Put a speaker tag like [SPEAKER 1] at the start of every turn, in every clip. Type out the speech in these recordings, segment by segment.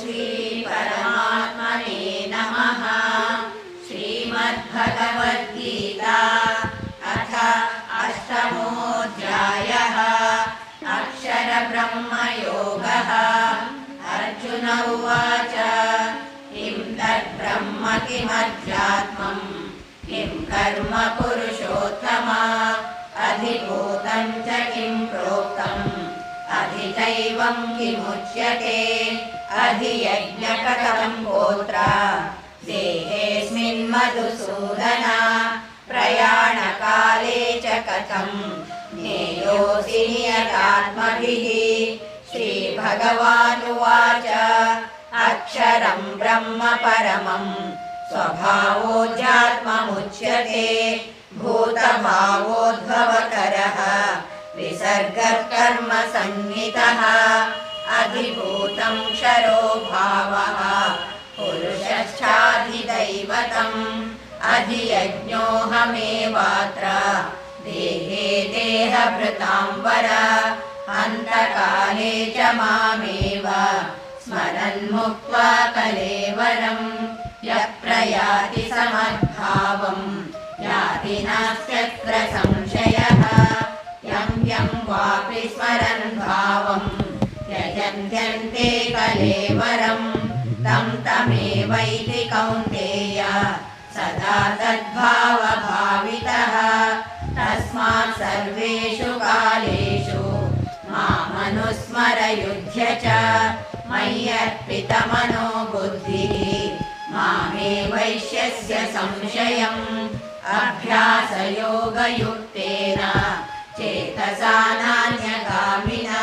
[SPEAKER 1] श्रीपरमात्मने नमः। श्रीमद्भगवद्गीता अथ अष्टमोऽध्यायः। अक्षरब्रह्मयोगः। अर्जुन उवाच किं तद्ब्रह्म किमध्यात्मम् किं कर्म पुरुषोत्तमा? अधिभूतं च किं प्रोक्तम्? अधिदैवं किमुच्यते अधियज्ञकथं गोत्र देहेऽस्मिन् मधुसूदन प्रयाणकाले च कथं ज्ञेयोऽसि नियतात्मभिः श्रीभगवानुवाच अक्षरं ब्रह्म परमम् स्वभावोऽध्यात्ममुच्यते भूतभावोद्भवकरः विसर्गकर्म अधिभूतं क्षरो भावः। पुरुषश्चाधिदैवतम् अधियज्ञोऽहमेवात्र। देहे देहभृताम्बर अन्तकाले च मामेव। स्मरन् मुक्त्वा कलेवरम् यः प्रयाति समद्भावम् याति नास्त्यत्र संशयः। यं यं वापि स्मरन् भावम् यजन्त्यन्ते कलेवरम् तं तमेवैति कौन्तेय सदा तद्भावभावितः तस्मात् सर्वेषु कालेषु मामनुस्मरयुध्य च मय्यर्पितमनो बुद्धिः मामे वैश्यस्य संशयम् अभ्यासयोगयुक्तेन चेतसा नान्यगामिना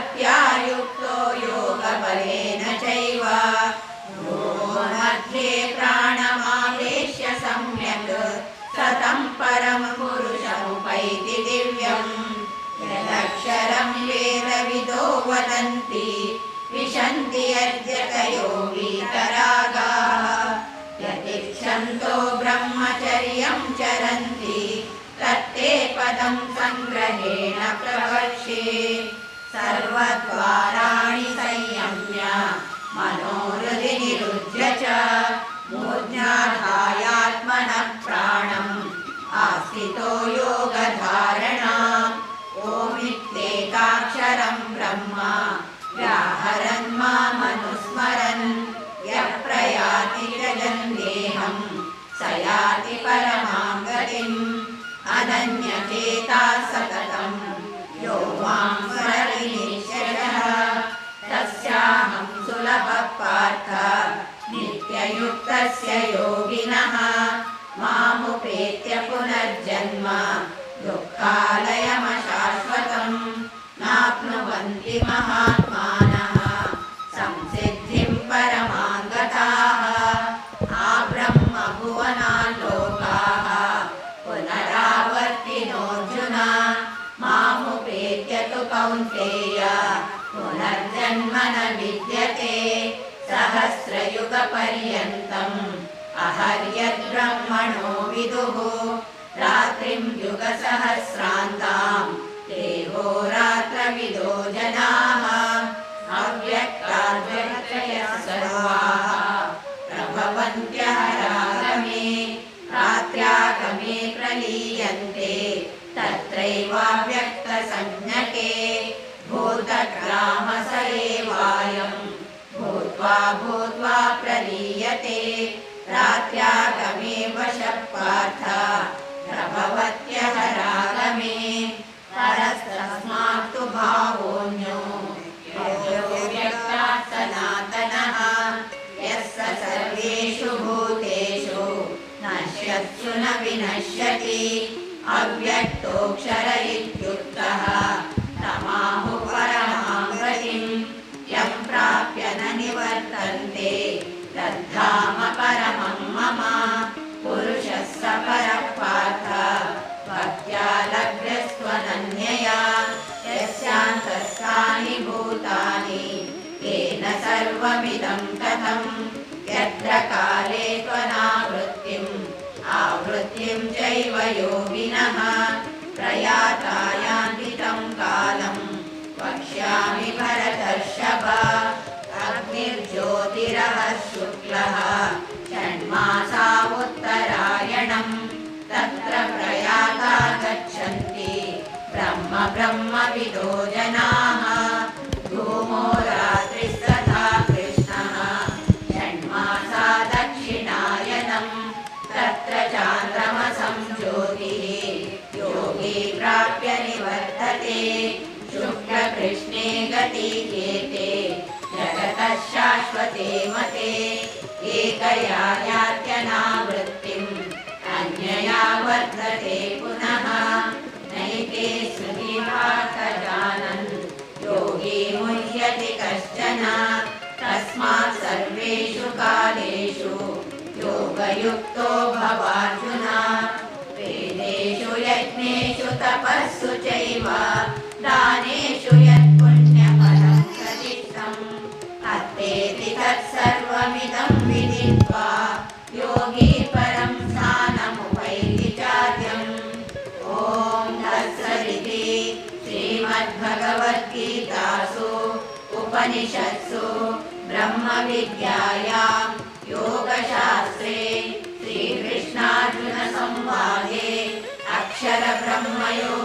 [SPEAKER 1] भक्त्या युक्तो योगबलेन चैव। मध्ये प्राणमावेश्य सम्यक्। सतं परं पुरुषमुपैति दिव्यम् यदक्षरं वेदविदो वदन्ति। विशन्ति यद्यतयो वीतरागाः। यदिच्छन्तो ब्रह्मचर्यं चरन्ति। तत्ते पदं सङ्ग्रहेण प्रवक्ष्ये सर्वद्वाराणि संयम्य। मनोहृदि निरुध्य च मूर्ध्याधायात्मनः प्राणम् आस्थितो योगधारणा। ओमित्येकाक्षरं ब्रह्म। व्याहरन् मामनुस्मरन् यः प्रयाति जगन्देहम् स याति परमां गतिम् अनन्यचेता सततं पार्थ। नित्ययुक्तस्य योगिनः। मामुपेत्य पुनर्जन्म। दुःखालयमशाश्वतम्। नाप्नुवन्ति महात्मानः। संसिद्धिं परमां गताः आब्रह्मभुवनाल्लोकाः पुनरावर्तिनोऽर्जुन। मामुपेत्य तु कौन्तेय। पुनर्जन्म न विद्यते सहस्रयुगपर्यन्तम् अहर्यद्ब्रह्मणो विदुः रात्रिं युगसहस्रान्ताम् देहोरात्रविदो जनाः अव्यक्ताद्व्यक्तयः सर्वाः प्रभवन्त्यः रागमे रात्र्यागमे प्रलीयन्ते तत्रैवाव्यक्तसंज्ञके भूतग्रामस एवायम् भूत्वा भूत्वा प्रलीयते रात्र्यागमे वशः पार्थ प्रभवत्यः रागमे परस्तस्मात्तु भावोऽन्यो। सनातनः यः सर्वेषु भूतेषु। नश्यत्सु न विनश्यति। अव्यक्तोऽक्षर इत्युक्तः। योगिनः प्रयातायान्ति तं कालं वक्ष्यामि भरतर्षभ अग्निर्ज्योतिरः शुक्लः मते एकया यात्यनावृत्तिम् अन्यया वर्तते पुनः। नैके सुखिभातजानन् योगी मुह्यति कश्चन। तस्मात् सर्वेषु कालेषु योगयुक्तो भवार्जुन। वेदेषु यज्ञेषु तपःसु चैव। दानेषु यत्पुण्यफलं तत्सर्वमिदं विदित्वा योगी परं स्थानमुपैति चाद्यम्। ॐ तत्सदिति श्रीमद्भगवद्गीतासु उपनिषत्सु ब्रह्मविद्यायां योगशास्त्रे श्रीकृष्णार्जुनसंवादे अष्टमो